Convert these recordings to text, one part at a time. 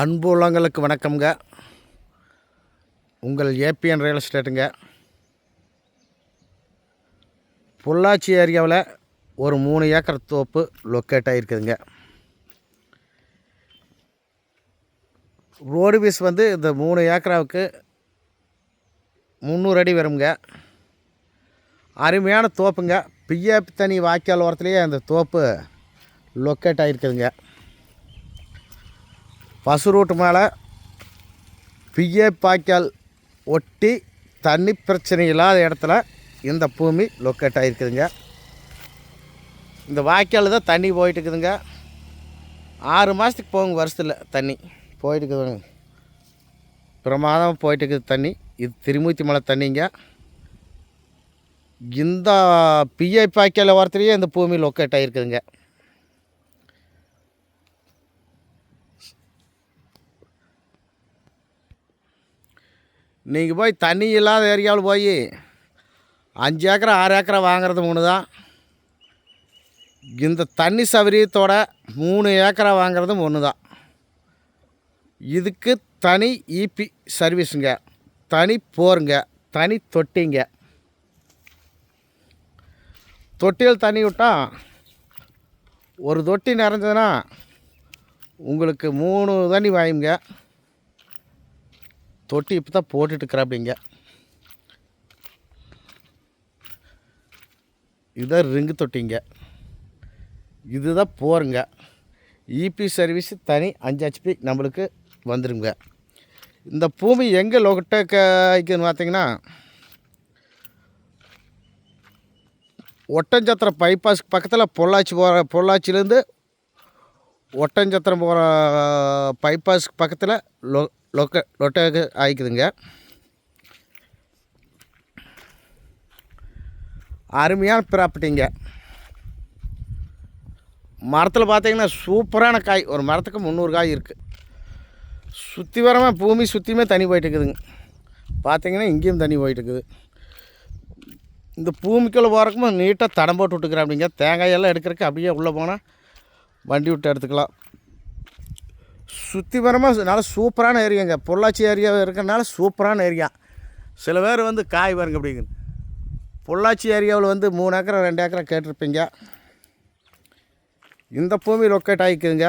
அன்பு உள்ளங்களுக்கு வணக்கம்ங்க. உங்கள் ஏபிஎன் ரியல் எஸ்டேட்டுங்க. பொள்ளாச்சி ஏரியாவில் ஒரு மூணு ஏக்கர் தோப்பு லொக்கேட் ஆகிருக்குதுங்க. ரோடு பீஸ் வந்து இந்த மூணு ஏக்கராவுக்கு முந்நூறு அடி வருங்க. அருமையான தோப்புங்க. பிஏபி தனி வாய்க்கால் ஓரத்துலேயே அந்த தோப்பு லொக்கேட் ஆகிருக்குதுங்க. பசு ரூட்டு மேலே பிஏ பாய்க்கால் ஒட்டி தண்ணி பிரச்சனை இல்லாத இடத்துல இந்த பூமி லொக்கேட் ஆகிருக்குதுங்க இந்த வாய்க்கால் தான் தண்ணி போயிட்டு இருக்குதுங்க ஆறு மாதத்துக்கு போங்க வருஷத்தில் தண்ணி. போயிட்டு இருக்குதுங்க பிரமாதமாக போயிட்டுருக்குது தண்ணி. இது திருமூர்த்தி மலை தண்ணிங்க. இந்த பிஐ பாய்க்கால் வரத்துலேயே இந்த பூமி லொக்கேட் ஆகிருக்குதுங்க நீங்கள் போய் தண்ணி இல்லாத ஏரியாவில் போய் அஞ்சு ஏக்கரை ஆறு ஏக்கரை வாங்குறது ஒன்று தான் இந்த தண்ணி சௌகரியத்தோட மூணு ஏக்கரை வாங்குறதும் ஒன்று தான் இதுக்கு தனி இபி சர்வீஸுங்க தனி போருங்க தனி தொட்டிங்க. தொட்டியில் தண்ணி விட்டால் ஒரு தொட்டி நிறைஞ்சதுன்னா உங்களுக்கு மூணு தண்ணி வாயுங்க. தொட்டி இப்போ தான் போட்டுட்டுருக்குறாப்பிடிங்க. இதுதான் ரிங்கு தொட்டிங்க. இதுதான் போருங்க. இபி சர்வீஸ் தனி அஞ்சு ஹெச்பி நம்மளுக்கு வந்துருங்க. இந்த பூமி எங்கே லொக்கட்டுன்னு பார்த்தீங்கன்னா ஒட்டஞ்சத்திரம் பைபாஸ்க்கு பக்கத்தில் பொள்ளாச்சி போகிற பொள்ளாச்சிலேருந்து ஒட்டஞ்சத்திரம் போகிற பைபாஸ்க்கு பக்கத்தில் லொ லொக்க லொட்டக்கு ஆயிக்குதுங்க. அருமையான ப்ராப்பர்ட்டிங்க மரத்தில் பார்த்தீங்கன்னா சூப்பரான காய். ஒரு மரத்துக்கு முந்நூறு காய் இருக்குது சுற்றி வரமாக பூமி சுற்றியுமே தண்ணி போயிட்டு இருக்குதுங்க பார்த்தீங்கன்னா இங்கேயும் தண்ணி போயிட்டு இருக்குது இந்த பூமிக்குள்ளே போகிறக்கும் நீட்டாக தடம் போட்டு விட்டுக்கிறேன் அப்படிங்க. தேங்காயெல்லாம் எடுக்கிறதுக்கு அப்படியே உள்ளே போனால் வண்டி விட்டு எடுத்துக்கலாம். சுற்றிபரமாக நல்லா சூப்பரான ஏரியாங்க. பொள்ளாச்சி ஏரியா இருக்கிறனால சூப்பரான ஏரியா. சில பேர் வந்து காய் பாருங்க அப்படிங்க. பொள்ளாச்சி ஏரியாவில் வந்து மூணு ஏக்கரை ரெண்டு ஏக்கரை கேட்டிருப்பீங்க. இந்த பூமி லொக்கேட் ஆகிக்குதுங்க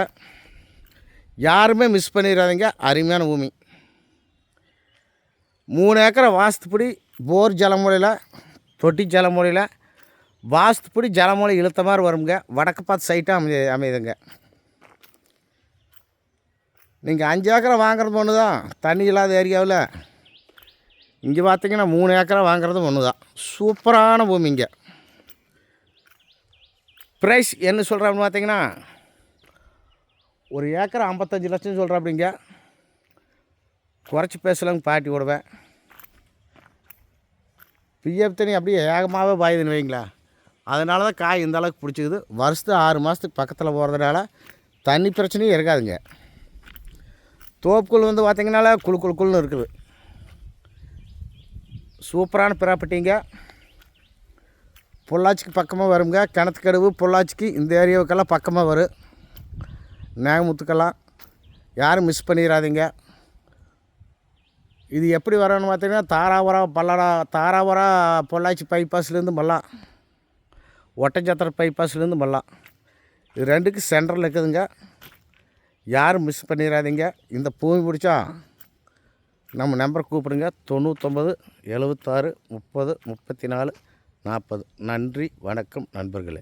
யாருமே மிஸ் பண்ணிடாதீங்க அருமையான பூமி. மூணு ஏக்கரை வாஸ்துப்படி போர் ஜலமுறையில் தொட்டி ஜலமுறையில் வாஸ்துப்படி ஜலமுறை இழுத்த மாதிரி வருங்க. வடக்கு பார்த்து சைட்டாக அமைய அமையுதுங்க. நீங்கள் அஞ்சு ஏக்கரை வாங்குறது ஒன்று தான். தண்ணி இல்லாத ஏரியாவில் இங்கே பார்த்தீங்கன்னா மூணு ஏக்கரை வாங்குறதும் ஒன்று தான். சூப்பரான பூமி இங்கே. ப்ரைஸ் என்ன சொல்கிறான்னு பார்த்தீங்கன்னா ஒரு ஏக்கரை ஐம்பத்தஞ்சு லட்சம் சொல்கிறாப்பிடிங்க குறைச்சி பேசலாங்க பாட்டி விடுவேன் பிஎஃப் தண்ணி அப்படியே ஏகமாகவே பாயுதுன்னு வைங்களா. அதனால தான் காய் இந்த அளவுக்கு பிடிச்சிக்குது. வருஷத்து ஆறு மாதத்துக்கு பக்கத்தில் போகிறதுனால தண்ணி பிரச்சனையும் இருக்காதுங்க. தோப்புக்குள் வந்து பார்த்திங்கனால குழு குழு குழுன்னு இருக்குது. சூப்பரான ப்ராப்பர்ட்டிங்க. பொள்ளாச்சிக்கு பக்கமாக வருங்க. கிணத்துக்கடவு பொள்ளாச்சிக்கு இந்த ஏரியாவுக்கெல்லாம் பக்கமாக வரும் நேகமுத்துக்கெல்லாம் யாரும் மிஸ் பண்ணிடாதீங்க இது எப்படி வரணும்னு பார்த்தீங்கன்னா தாராபுரா பல்லடா தாராபுரா பொள்ளாச்சி பைபாஸ்லேருந்து மல்லாம் ஒட்டஞ்சத்திர பைபாஸ்லேருந்து மல்லாம் இது ரெண்டுக்கு சென்டரில் இருக்குதுங்க. யாரும் மிஸ் பண்ணிடாதீங்க இந்த பூமி பிடிச்சா நம்ம நம்பர் கூப்பிடுங்க. தொண்ணூற்றொம்பது எழுபத்தாறு முப்பது முப்பத்தி நாலு நாற்பது நன்றி வணக்கம் நண்பர்களே.